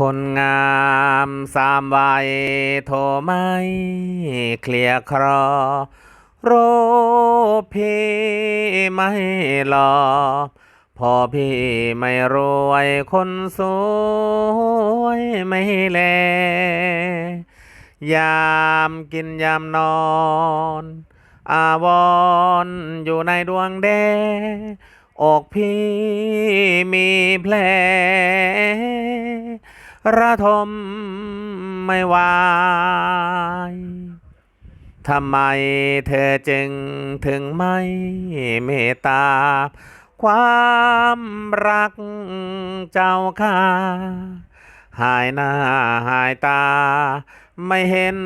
คนงามสามวัยโทไม่เคลียครอโรพี่ไม่หลอพอพี่ไม่รวยคนสวยไม่แล ยามกินยามนอน อาวรณ์อยู่ในดวงแดอกพี่มีแผล ระทมไม่ไหวทำไมเธอจึงถึงไม่เมตตา ความรักเจ้าค่าหายหน้าหายตา ไม่เห็น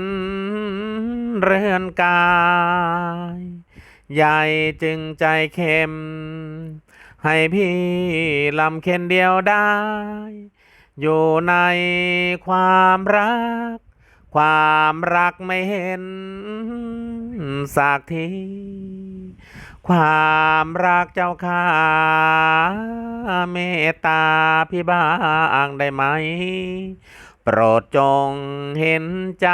เรือนกายใหญ่จึงใจเข้ม ให้พี่ลำเค็นเดียวได้ อยู่ในความรัก ความรักไม่เห็นสักที ความรักเจ้าข้าเมตตาพี่บ้างได้ไหม โปรดจงเห็นใจ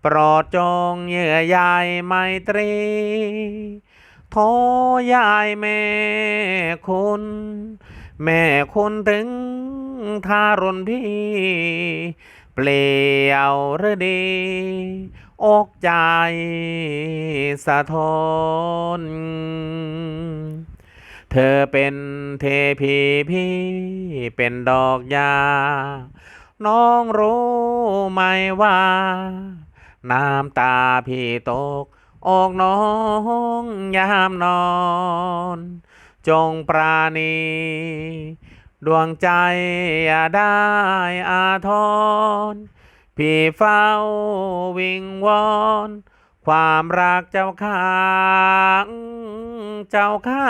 โปรดจงเยื่อใยไมตรีโทยายแม่คุณ แม่คุณถึง ทารุณพี่ เปลี่ยวหรือดี อกใจสะท้อนเธอเป็นเทพีพี่เป็นดอกยา น้องรู้ไหมว่า น้ำตาพี่ตก ออกน้องยามนอน จงปราณี ดวงใจอย่าได้อาทรพี่เฝ้าวิงวอน ความรักเจ้าข้าเจ้าข้า